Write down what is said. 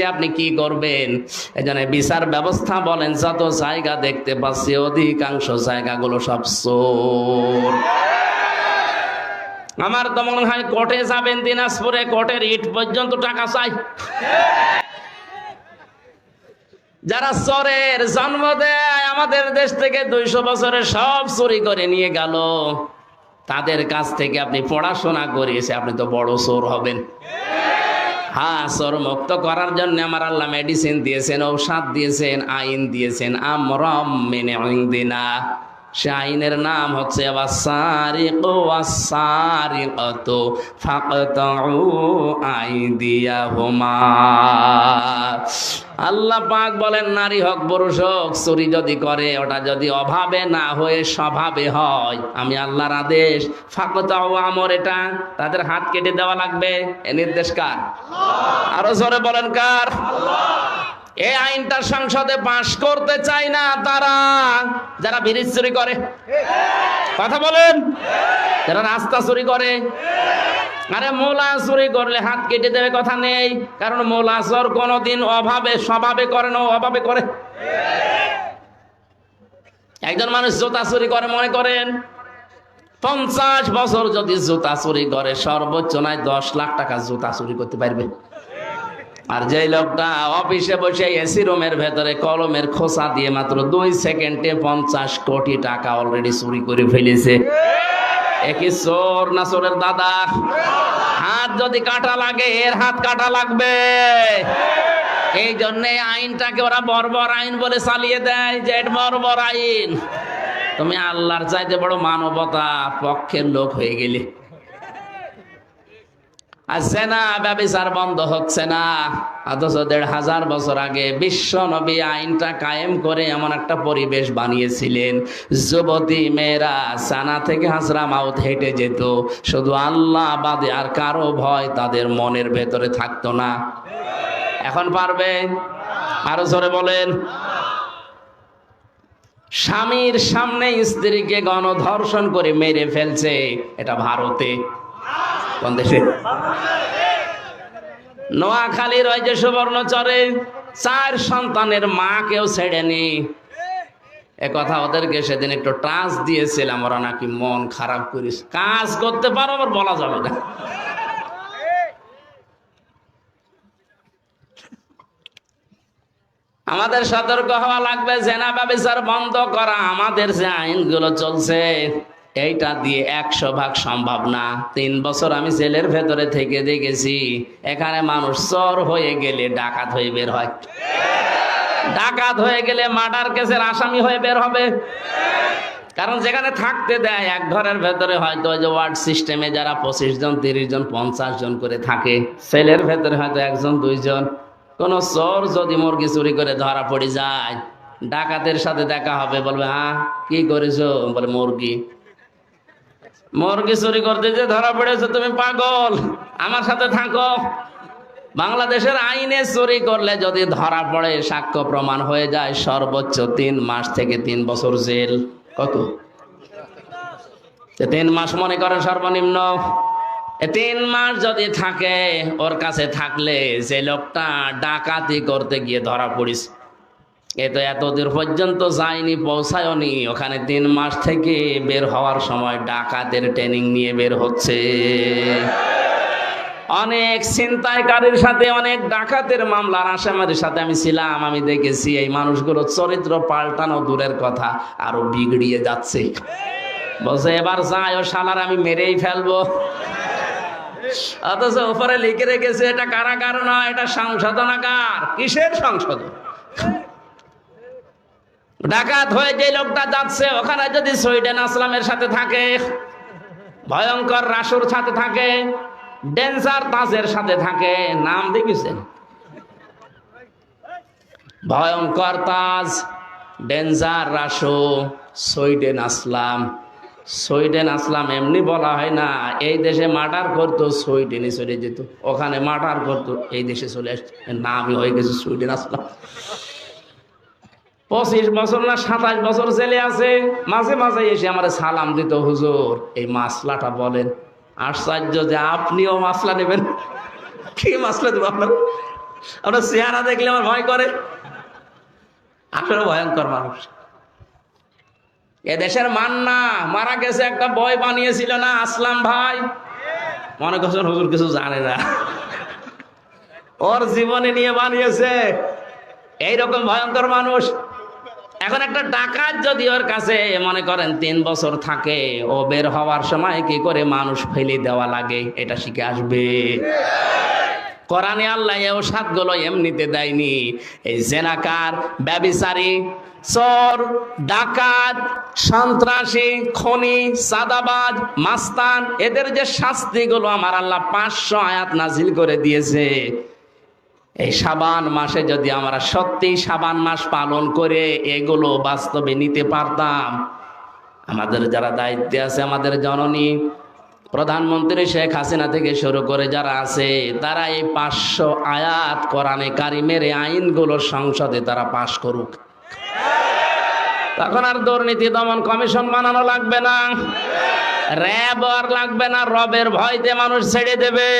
এসে আপনি কি করবেন? এই বিচার ব্যবস্থা বলেন, যত জায়গা দেখতে পাচ্ছি, অধিকাংশ জায়গাগুলো সব চোর। আমার তো মনে হয় কোর্টে যাবেন, দিনাজপুরে কোর্টের ইট পর্যন্ত টাকা চাই। যারা চোরের জন্ম দেয়, আমাদের দেশ থেকে দুইশো বছরে সব চুরি করে নিয়ে গেল। তাদের কাছ থেকে আপনি পড়াশোনা করিয়েছে, আপনি তো বড় চোর হবেন। হ্যাঁ সর মুক্ত করার জন্য আমার আল্লাহ মেডিসিন দিয়েছেন, ঔষধ দিয়েছেন, আইন দিয়েছেন। আমরম মেনে দিনা সে আইনের নাম হচ্ছে আল্লাহ পাক বলেন, নারী হোক, পুরুষ হোক, চুরি যদি করে, ওটা যদি অভাবে না হয়ে স্বভাবে হয়, আমি আল্লাহর আদেশ, ফাকতাউ আমর এটা, তাদের হাত কেটে দেওয়া লাগবে। এ নির্দেশ কার? আরও জোরে বলেন কার? এই আইনটা সংসদে পাশ করতে চায় না তারা। যারা ব্রিজ চুরি করে। কথা বলেন? যারা রাস্তা চুরি করে। আরে মোলা চুরি করলে হাত কেটে দেবে কথা নেই। কারণ মোলা চোর কোনোদিন অভাবে, স্বভাবে করে না, অভাবে করে। একজন মানুষ জুতা চুরি করে, মনে করেন? পঞ্চাশ বছর যদি জুতা চুরি করে, সর্বোচ্চ নয়, দশ লাখ টাকা জুতা চুরি করতে পারবে। আর যে লোকটা অফিসে বসে এসি রুমের ভেতরে কলমের খোসা দিয়ে মাত্র দুই সেকেন্ডে পঞ্চাশ কোটি টাকা অলরেডি চুরি করে ফেলেছে। একই চোর না চোরের দাদা? হাত যদি কাটা লাগে, এর হাত কাটা লাগবে। এই জন্য আইনটাকে ওরা বর্বর আইন বলে চালিয়ে দেয় যে বর্বর আইন। তুমি আল্লাহর চাইতে বড় মানবতা পক্ষের লোক হয়ে গেলে। আসছে না ব্যবচার বন্ধ হচ্ছে না। অথচ দেড় হাজার বছর আগে বিশ্ব নবী আইনটা কায়েম করে এমন একটা পরিবেশ বানিয়েছিলেন। যুবতী মেয়েরা সানা থেকে হাসরা মাউথ হেঁটে যেত। শুধু আল্লাহ বাদে আর কারও ভয় তাদের মনের ভেতরে থাকতো না। এখন পারবে? আরও জোরে বলেন। স্বামীর সামনে স্ত্রীকে গণধর্ষণ করে মেরে ফেলছে। এটা ভারতে। কোন দেশে? নোয়াখালীর ওই যে সুবর্ণচরে। চার সন্তানের মা কেউ ছেড়েনি। কথা ওদেরকে সেদিন একটু টাচ দিয়েছিলাম, ওরা নাকি মন খারাপ করিস। কাজ করতে পারো, আবার বলা যাবে না। আমাদের সতর্ক হওয়া লাগবে, জেনা ব্যবচার বন্ধ করা। আমাদের যে আইনগুলো চলছে এইটা দিয়ে একশো ভাগ সম্ভব না। তিন বছর আমি জেলের ভেতরে থেকে দেখেছি, এখানে মানুষ চর হয়ে গেলে ডাকাত হয়ে বের হয়। ডাকাত হয়ে গেলে মার্ডার কেসের আসামি হয়ে বের হবে। কারণ যেখানে থাকতে দেয়, এক ঘরের ভেতরে হয়তো ওই যে ওয়ার্ড সিস্টেমে যারা পঁচিশ জন, তিরিশ জন, পঞ্চাশ জন করে থাকে, সেলের ভেতরে হয়তো একজন, দুইজন। কোন চোর যদি মুরগি চুরি করে ধরা পড়ে যায়, ডাকাতের সাথে দেখা হবে, বলবে হ্যাঁ কি করেছ? বলে, মুরগি। মুরগি চুরি করতে যে ধরা পড়েছো, তুমি পাগল। আমার সাথে থাকো। বাংলাদেশের আইনে চুরি করলে যদি ধরা পড়ে, সাক্ষ্য প্রমাণ হয়ে যায়, সর্বোচ্চ তিন মাস থেকে তিন বছর জেল। কত? তিন মাস মনে করেন সর্বনিম্ন। তিন মাস যদি থাকে, ওর কাছে থাকলে যে লোকটা ডাকাতি করতে গিয়ে ধরা পড়িস এ তো এতদূর পর্যন্ত যায়নি, পৌঁছায়নি। ওখানে তিন মাস থেকে বের হওয়ার সময় ডাকাতের ট্রেনিং নিয়ে বের হচ্ছে। অনেক ছিনতাইকারীর সাথে, অনেক ডাকাতের মামলার আসামের সাথে আমি ছিলাম, আমি দেখেছি এই মানুষগুলো চরিত্র পাল্টানো দূরের কথা, আরও বিগড়িয়ে যাচ্ছে। বলছে, এবার যাই, ও শালার, আমি মেরেই ফেলব। অথচ উপরে লিখে রেখেছে, এটা কারাগার নয়, এটা সংশোধনাগার। কিসের সংশোধন? ডাকাত হয়ে যে লোকটা যাচ্ছে, ওখানে যদি সুইডেন আসলামের সাথে থাকে, ভয়ঙ্কর রাসুর সাথে থাকে, ডেন্সার তাজের সাথে থাকে, নাম দেখেছেন ভয়ঙ্কর Taj danger Rasu Sweden Aslam Sweden Aslam এমনি বলা হয় না, এই দেশে মার্ডার করতো সুইডেনে চলে যেত। ওখানে মার্ডার করতো, এই দেশে চলে আসতো নামই হয়ে গেছে সুইডেন আসলাম পঁচিশ বছর না সাতাশ বছর জেলে আছে, মাঝে মাঝে এসে আমার সালাম দিত, হুজুর, এই মাসলাটা বলেন, আশ্চর্য যে আপনিও মাসলা নেবেন। কি মাসলা দেবো আপনার? আমরা চেহারা দেখলে আমার ভয় করে। আসলে ভয়ঙ্কর মানুষ। এ এদেশের মান্না, মারা গেছে একটা বই বানিয়েছিল না, আসলাম ভাই। মনে করছেন হুজুর কিছু জানে না। ওর জীবনে নিয়ে বানিয়েছে। এইরকম ভয়ঙ্কর মানুষ। এখন একটা ডাকাত যদি ওর কাছে মনে করেন তিন বছর থাকে, ও বের হওয়ার সময় কি করে মানুষ ফেলে দেওয়া লাগে? এটা শিখে আসবে। কোরআনে আল্লাহ এ গুলো এমনিতে দেয়নি। এই জেনাকার, ব্যবিচারী, চোর, ডাকাত, সন্ত্রাসী, খনি সাদাবাজ মাস্তান, এদের যে শাস্তিগুলো আমার আল্লাহ পাঁচশো আয়াত নাজিল করে দিয়েছে। এই সাবান মাসে যদি আমরা সত্যি সাবান মাস পালন করে এগুলো বাস্তবে নিতে পারতাম, আমাদের যারা দায়িত্বে আছে, আমাদের জননী প্রধানমন্ত্রী শেখ হাসিনা থেকে শুরু করে যারা আছে, তারা এই পাঁচশো আয়াত কোরআনে কারিমের আইনগুলো সংসদে তারা পাশ করুক। তখন আর দুর্নীতি দমন কমিশন বানানো লাগবে না। র্যাব আর লাগবে না, রবের ভয়তে মানুষ ছেড়ে দেবে।